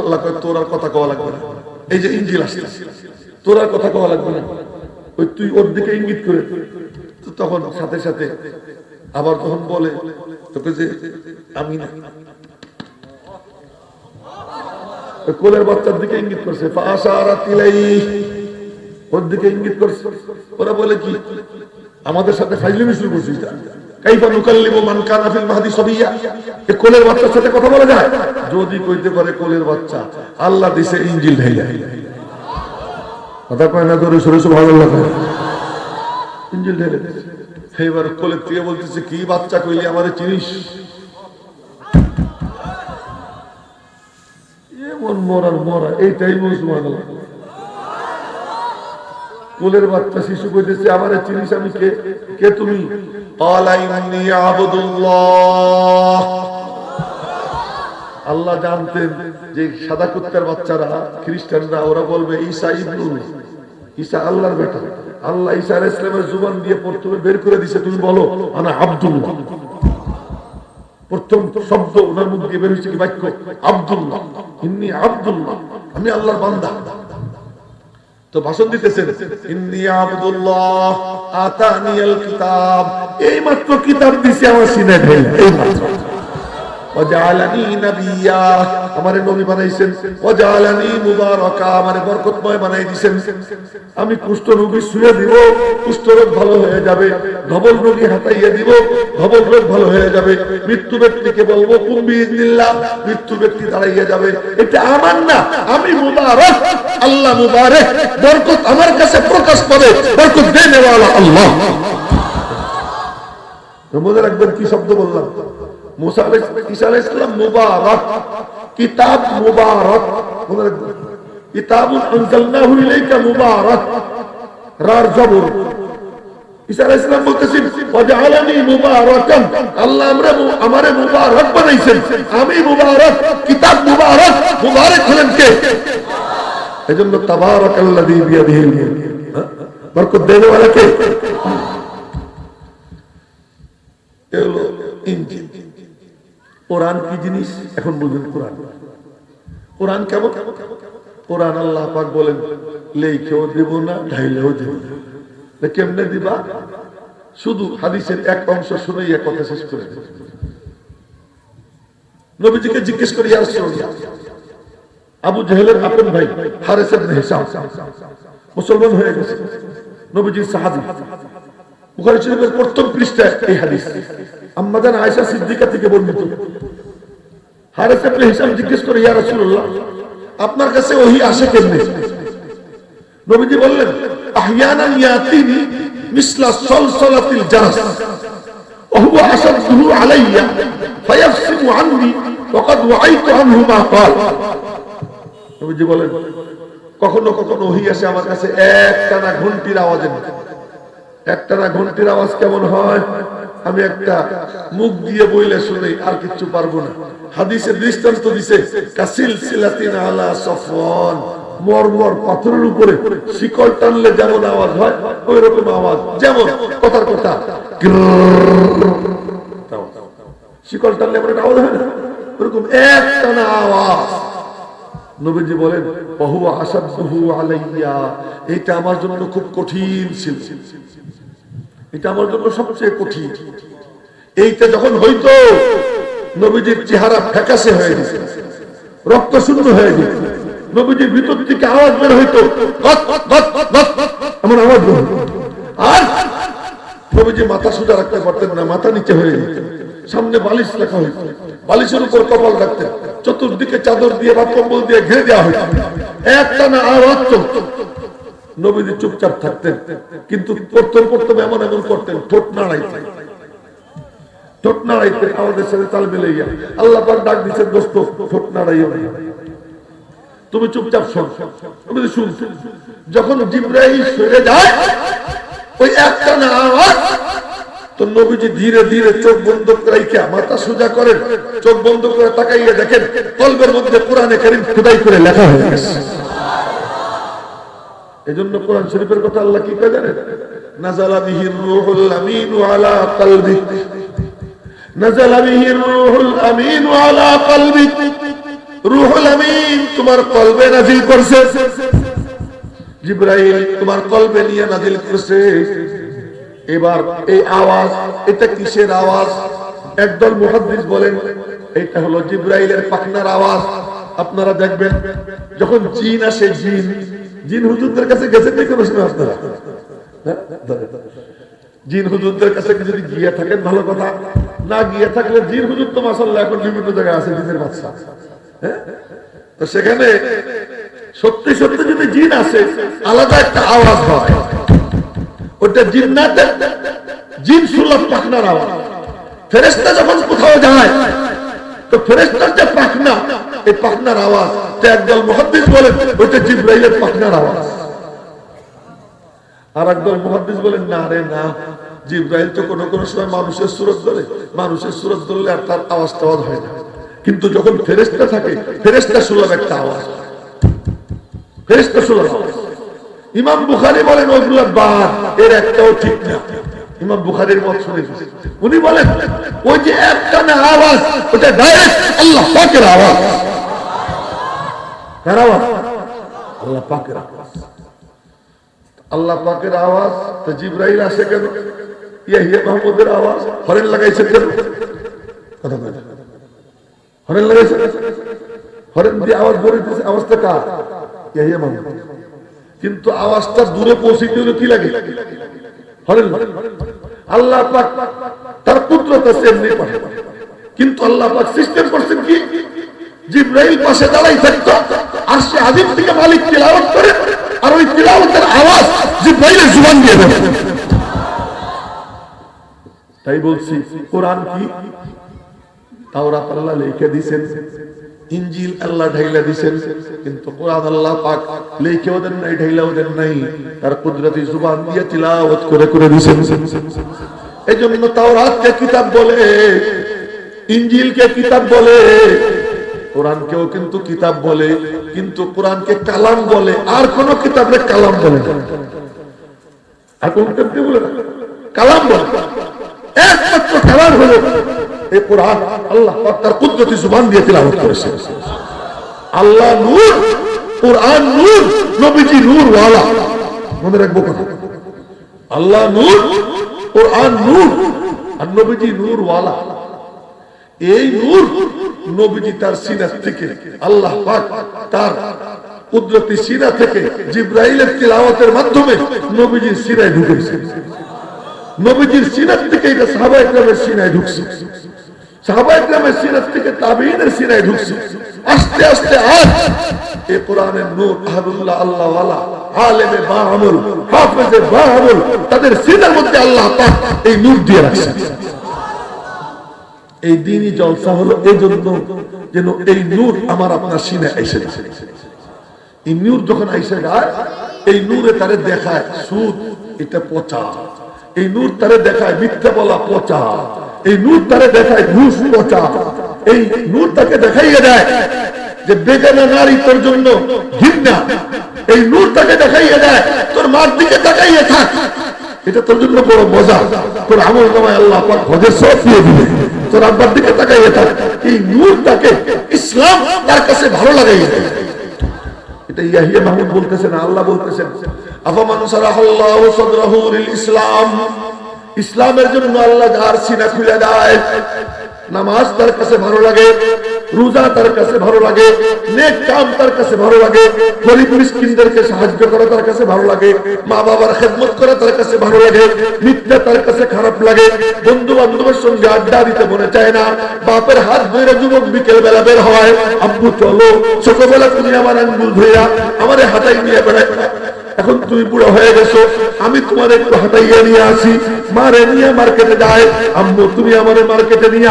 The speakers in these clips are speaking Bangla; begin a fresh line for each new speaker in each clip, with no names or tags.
আল্লাহ তোর আর কথা কওয়া লাগবে না। এই যে ইঞ্জিল তোর আর কথা কওয়া লাগবে না। ওই তুই ওর দিকে ইঙ্গিত করে তখন সাথে সাথে আবার তখন বলে, তোকে যে আমি না। কোলের বাচ্চার দিকে ইঙ্গিত করছে ওর দিকে ইঙ্গিত করছে। ওরা বলে কি, আমাদের সাথে ফাইজলিমি শুরু করছিস কাইফা নুকাল্লিমু মান কানা ফিল মাহদি সাবিয়া। কোলের বাচ্চার সাথে কথা বলা যায়? যদি কইতে পারে কোলের বাচ্চা, আল্লাহ দিছে ইনজিল ঢাইলা কয় না ইনজিল ঢেলে। এবার কোলের থেকে বলতেছে, কি বাচ্চা কইলি আমারে চিনিস? এমন মরার মরা, এইটাই মুসলমান কোলের বাচ্চা শিশু কইতেছে, আমারে চিনিস আমি কে? কে তুমি? আল্লাহ জানতেন যে সাদা কুত্তার বাচ্চারা, খ্রিস্টানরা, ওরা বলবে, ঈসা ইবনুল ঈসা আল্লাহর বেটা। আল্লাহ ঈসা আলাইহিস সালামের জুবান দিয়ে প্রথমে বের করে দিছে, তুমি বলো, আনা আব্দুল্লাহ? প্রথম শব্দ ওনার মুখ দিয়ে বের হয়েছে কি বাক্য? আব্দুল্লাহ। ইন্নি আব্দুল্লাহ। আমি আল্লাহর বান্দা। তো ভাষণ দিতেছেন ইন্দিয়া আব্দুল্লাহ আতানিয়াল কিতাব। এই মাত্র কিতাব দিছে আমার সিনে ঢেলে এই মাত্র আমি কুষ্ঠ রোগী শুয়ে দিব, কুষ্ঠ রোগ ভালো হয়ে যাবে। ধবল রোগী হাতাইয়া দিব, ধবল রোগ ভালো হয়ে যাবে। মৃত্যু ব্যক্তিকে বলব কুম্বি ইজনিল্লাহ মৃত্যু ব্যক্তি দাঁড়াইয়া যাবে। এটা আমার না, আমি মুবারক, আল্লাহ মুবারক। বরকত আমার কাছে প্রকাশ পাবে, বরকত দেনে আল্লাহ। মনে রাখবেন কি শব্দ বললাম? মুসা আলাইহিস- ঈসা আলাইহিস সালাম মুবারক, কিতাব মুবারক। কিতাবুন আনজালনাহু ইলাইকা মুবারক। রার জবর। ঈসা আলাইহিস সালাম বলতেছেন, ওয়াজআলানি মুবারাকান। আল্লাহ আমরা আমারে মুবারক বানাইছেন। আমি মুবারক, কিতাব মুবারক। মুবারক হলেন কে? এজন্য তাবারাকাল্লাযী বিয়াদিহিল হ্যাঁ? ইঞ্জিল কোরআন কি জিনিস? এখন বুঝুন কোরআন। কোরআন কেমন? কোরআন আল্লাহ পাক বলেন লেখেও দেব না, ঢাইলেও দেব না। কেমনে দিবা? শুধু হাদিসের এক অংশ শুনেই এক কথা শেষ করে নবীজিকে জিজ্ঞেস করি আর আবু জাহেলের আপন ভাই হারেস ইবনে হিসাম, মুসলমান হয়ে গেছে। নবীজির সাহাবী বুখারী শরীফের প্রথম পৃষ্ঠায় এই হাদিস আম্মাজান আয়েশা সিদ্দিকা থেকে বর্ণিত হারেস ইবনে হিসাম জিজ্ঞেস করে ইয়া রাসূলুল্লাহ আপনার কাছে ওহী আসে কেমনে নবীজি বললেন আহয়ানান ইয়াতিনি মিসলা সলসলাতিল জারাস وهو أشده علي فيفصم عني وقد وعيت عنه ما قال নবীজি বলেন কখনো কখনো ওহি আসে আমার কাছে একটানা ঘন্টির আওয়াজের মতো একটানা ঘন্টির আওয়াজ কেমন হয়? আমি একটা মুখ দিয়ে বইলে শুনে আর কিচ্ছু পারব না। হাদিসের দৃষ্টান্ত দিছে, কাসিল সিলাতিন আলা সফন মরমর পাথরের উপরে শিকল টানলে যেমন আওয়াজ হয় ওই রকম আওয়াজ। যেমন কথার কথা শিকল টানলে এমন একটা আওয়াজ হয় না ওরকম একটানা আওয়াজ নবীজি বলেন বহু আসাদহু আলাইয়া। এটা আমার জন্য খুব কঠিন ছিল। এটা আমার জন্য সবচেয়ে কঠিন। এইটা যখন হইতো, নবীজির চেহারা ফ্যাকাশে হয়ে গেছে রক্ত শূন্য হয়ে গেছে নবীজির ভিতর থেকে আওয়াজ বের হইতো এমন আওয়াজ আর নবীজি মাথা সোজা রাখতে পারতেন না, মাথা নিচে হয়ে যেত। সামনে বালিশ লেখা হইত বালিশের উপর কপাল রাখতেন চতুর্দিকে চাদর দিয়ে বা কম্বল দিয়ে ঘিরে দেওয়া হইত একটা না আওয়াজ চলত নবীজি চুপচাপ থাকতেন। কিন্তু প্রথম প্রথম এমন এমন করতেন, ঠোঁট নাড়াইতেন ঠোঁট আমাদের সাথে তাল আল্লাহ পাক ডাক দোস্ত, ঠোঁট নাড়াইও তুমি চুপচাপ শোন। তো শুনছো যখন জিব্রাইল সরে যায়, ওই একটা না আওয়াজ তো নবীজি ধীরে ধীরে চোখ বন্ধ করাইয়া মাথা সোজা করেন। চোখ বন্ধ করে তাকাইয়া দেখেন, কলবের মধ্যে কোরআনে কারিম খুদাই করে লেখা হয়ে গেছে। এজন্য কোরআন শরীফের কথা আল্লাহ কি কয় জানেন? নাজালা বিহির রূহুল আমিন আলা কলবি। নাজালা বিহির রূহুল আমিন আলা কলবি। রুহুল আমিন তোমার কলবে নাজিল করছে। জিব্রাইল তোমার কলবে নিয়ে নাজিল করছে। এবার এই আওয়াজ, এটা কিসের আওয়াজ? একদল মুহাদ্দিস বলেন, এটা হলো জিব্রাইলের পাখনার আওয়াজ। আপনারা দেখবেন, যখন জিন আসে, জিন জিন হুজুরদের কাছে নাকি কোনো সময় আপনারা? হ্যাঁ? জিন হুজুরদের কাছে যদি গিয়ে থাকেন, ভালো কথা। না গিয়ে থাকলে জিন হুজুর তো মাসাল্লাহ এখন বিভিন্ন জায়গায় আছে, জিনের বাচ্চা হ্যাঁ? তো সেখানে সত্যি সত্যি যদি জিন আসে, আলাদা একটা আওয়াজ হয়। ওটা জিন্নাতের জিন সুলভ পাখনার আওয়াজ। ফেরেস্তা যখন কোথাও যায়, তো ফেরেস্তার যে পাখনা, এই পাখনার আওয়াজ, তো একদল মহাদ্দিস বলেন ওইটা জিব্রাইলের পাখনার আওয়াজ। আর একদল মহাদ্দিস বলেন না রে, না, জিব্রাইল তো কোনো কোনো সময় মানুষের সুরত ধরে, মানুষের সুরত ধরলে আর তার আওয়াজ টাওয়াজ হয় না। কিন্তু যখন ফেরেস্তা থাকে ফেরেস্তা সুলভ একটা আওয়াজ। ফেরেস্তা সুলভ। আওয়াজ ইমাম বুখারি বলেন ওইগুলো বাদ এর একটাও ঠিক না। ইমাম বুখারির মত শুনে উনি বলেন, ওই যে একটা না আওয়াজ, ওটা ডাইরেক্ট আল্লাহ পাকের আওয়াজ। কার আওয়াজ? আল্লাহ পাকের আওয়াজ। আল্লাহ পাকের আওয়াজ, তো জিব্রাইল আসে কেন? ইয়াহিয়া মাহমুদের আওয়াজ, হরেন লাগাইছে কেন? কথা না। হরেন লাগাইছে? হরেন দিয়ে আওয়াজ হইতেছে, আওয়াজটা কার? ইয়াহিয়া মাহমুদ কিন্তু আওয়াজটা দূরে পৌঁছিতে হলে কি লাগে? আল্লাহ পাক তার পাঠায় কিন্তু আল্লাহ পাক সিস্টেম করছেন কি? জিব্রাইল পাশে দাঁড়াই থাকতো, আর সে আদিম থেকে মালিক তিলাওয়াত করে, আর ওই তিলাওয়াতের আওয়াজ জিব্রাইলের জুবান দিয়ে দেবে তাই বলছি, কোরআন কি? তাওরাত আল্লাহ লিখে দিয়েছেন। ইঞ্জিল আল্লাহ ঢাইলা দিছেন, কিন্তু কোরআন আল্লাহ পাক লিখে ওদের নাই, ঢাইলা ওদের নাই, তার কুদরতি জুবান দিয়ে তিলাওয়াত করে করে দিছেন। এই জন্য তাওরাতকে কিতাব বলে ইঞ্জিলকে কিতাব বলে কোরআনকেও কিন্তু কিতাব বলে, কিন্তু কোরআনকে কালাম বলে, আর কোন কিতাবে কালাম বলে না। আর কোন কিতাবকে বলে কালাম বলে একমাত্র কালাম হলো এই কোরআন আল্লাহ তার কুদরতি জুবান দিয়ে তিলাওয়াত করেছে। আল্লাহ নূর, কোরআন নূর, নবীজি নূর ওয়ালা মনে রাখব কথা। আল্লাহ নূর, কোরআন নূর আর নবীজি নূর ওয়ালা এই নূর নবীজি তার সিনা থেকে, আল্লাহ পাক তার কুদরতি সিনা থেকে জিব্রাইলের তিলাওয়াতের মাধ্যমে নবীজির সিনায় ঢুকেছে। নবীজির সিনার থেকে এটা সাহাবা ইকরামের সিনায় ঢুকছে। থেকে তাবিঈনের সিনায় ঢুকছে। আস্তে আস্তে, আজ এই কোরআনের নূর আল্লাহ ওয়ালা আলেমে বাহামুল, হাফেজে বাহামুল, তাদের সিনার মধ্যে আল্লাহ পাক এই নূর দিয়ে রাখছে। এই দিনই জলসা হলো এই জন্য যেন এই নূর আমার আপনার সিনে এসে এই নূর যখন এসে যায়, এই নূরে তারে দেখায় সুদ, এটা পচা। এই নূর তারে দেখায় মিথ্যা বলা পচা। এই নূর তারে দেখায় ঘুষ পচা। এই নূর তাকে দেখাইয়ে দেয় যে বেগানা নারী তোর জন্য ঘৃণা। এই নূর তাকে দেখাইয়ে দেয়, তোর মার দিকে তাকাইয়ে থাক। এটা তোর জন্য বড় মজা। তোর আমল নামায় আল্লাহ পাক হজের সব দিয়ে দিবে। তোর আব্বার দিকে তাকাইয়ে থাক। এই নূর তাকে ইসলাম তার কাছে ভালো লাগাইয়ে দেয়। এটা ইয়াহিয়া মাহমুদ বলতেছেন, আল্লাহ বলতেছেন আফামান সারাহাল্লাহু সাদরাহু লিল ইসলাম? ইসলামের জন্য আল্লাহ যার সিনা খুলে দেয়, নামাজ তার কাছে ভালো লাগে, রোজা তার কাছে ভালো লাগে, নেক কাম তার কাছে ভালো লাগে, গরিব মিসকিনদেরকে সাহায্য করা তার কাছে ভালো লাগে মা বাবার খেদমত করা তার কাছে ভালো লাগে, মিথ্যা তার কাছে খারাপ লাগে বন্ধু বান্ধবের সঙ্গে আড্ডা দিতে মনে চায় না, বাপের হাত ধরে যুবক বিকেল বেলা বের হয়, আব্বু, চলো, ছোটবেলা তুমি আমার আঙ্গুল ধইয়া আমার হাতাই নিয়ে বেড়ায় এখন তুমি বুড়ো হয়ে গেছো, আমি তোমার একটু হাতাইয়া নিয়ে আসি। মারে নিয়ে মার্কেটে যায়। আম্মু, তুমি আমার মার্কেটে নিয়ে।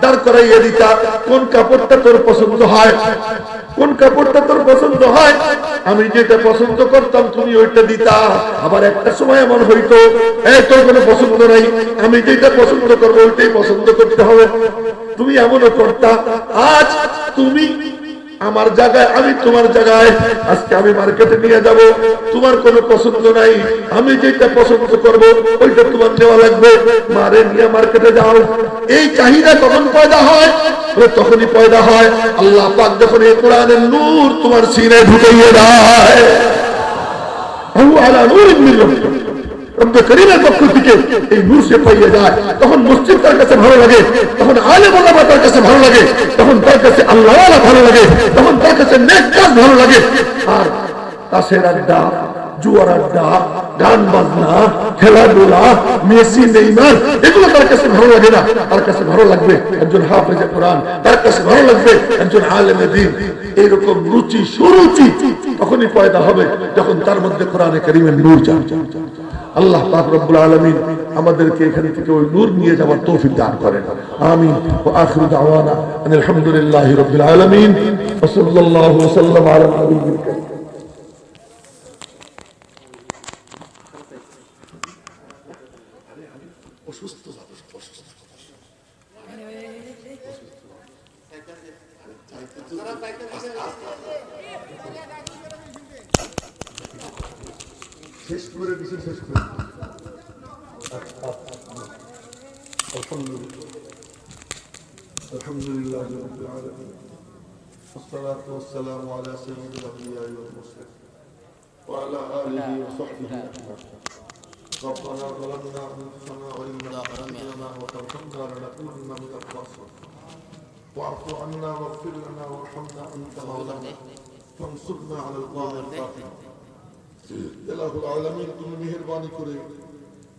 দাঁড় করাইয়া দিতা, কোন কাপড়টা তোর পছন্দ হয়? কোন কাপড়টা তোর পছন্দ হয়? আমি যেটা পছন্দ করতাম, তুমি ওইটা দিতা। আবার একটা সময় এমন হইতো, এই, তোর কোনো পছন্দ নাই। আমি যেটা পছন্দ করব, ওইটাই পছন্দ করতে হবে। তুমি এমনও করতা। আজ তুমি আমার জায়গায়, আমি তোমার জায়গায়, আজকে আমি মার্কেটে নিয়ে যাব। তোমার কোনো পছন্দ নাই। আমি যেটা পছন্দ করব, ওইটা তোমার নেওয়া লাগবে। মারে নিয়ে মার্কেটে যাও। এই চাহিদা কখন পয়দা হয় তখনই পয়দা হয়। আল্লাহ পাক যখন এই কোরআনের নূর তোমার সিনে ঢুকাইয়ে দেয়। আলা নূরিন মিন রাব্বিক। রব্বে করিমের পক্ষ থেকে এই নূর সে পাইয়ে যায় তখন মসজিদ তার কাছে ভালো লাগে তখন আলে মোলামা তার কাছে ভালো লাগে তখন তার কাছে আল্লাহ ভালো লাগে তখন তার কাছে নেক কাজ ভালো লাগে আর তাসের আড্ডা জুয়ার আড্ডা গান বাজনা খেলাধুলা মেসি নেইমার এগুলো তার কাছে ভালো লাগে না তার কাছে ভালো লাগবে একজন হাফেজে কোরআন, তার কাছে ভালো লাগবে? একজন আলেমে দিন এইরকম রুচি, সুরুচি তখনই পয়দা হবে যখন তার মধ্যে কোরআনে করিমের নূর যান আল্লাহ পাক রব্বুল আলমিন আমাদেরকে এখান থেকে ওই নূর নিয়ে যাওয়ার তৌফিক দান করেন। আমি আখিরু দাওয়ানা আলহামদুলিল্লাহ রব্বুল আলমিন। ওয়া সাল্লাম আলা নাবিয়্যিল الحمد لله الحمد لله رب العالمين. والصلاة والسلام على سيد الأنبياء والمرسلين. وعلى آله وصحبه ربنا ظلمنا أنفسنا وإن لم تغفر وترحمنا لنكونن من الخاسرين. واعف عنا واغفر لنا وارحمنا أنت مولانا. فانصرنا على القوم الكافرين. এলাহুল আলমিন তুমি মেহরবানি করে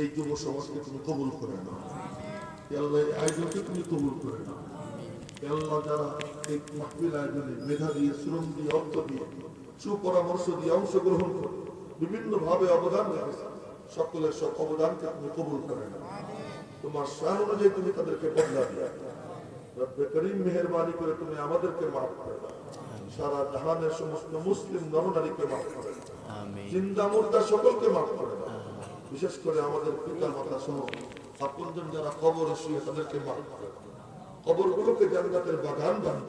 এই যুব সমাজকে তুমি কবুল করে আল্লাহ আয়োজনকে তুমি কবুল করে নাও। আল্লাহ যারা এই মাহফিল আয়োজনে মেধা দিয়ে শ্রম দিয়ে অর্থ দিয়ে সুপরামর্শ দিয়ে অংশগ্রহণ করে বিভিন্ন ভাবে অবদান রেখেছে সকলের সব অবদানকে তুমি কবুল করে নাও। তোমার শান অনুযায়ী তুমি তাদেরকে বদলা দিয়ে রব্বে করিম মেহরবানি করে তুমি আমাদেরকে মাফ করে দাও। সারা জাহানের সমস্ত মুসলিম নরনারীকে মাফ করে জিন্দা মুর্দা সকলকে মাফ করে দাও। বিশেষ করে আমাদের পিতা মাতা সহ আপনজন যারা কবর শুয়ে তাদেরকে মাফ করে কবরগুলোকে জান্নাতের বাগান বানাও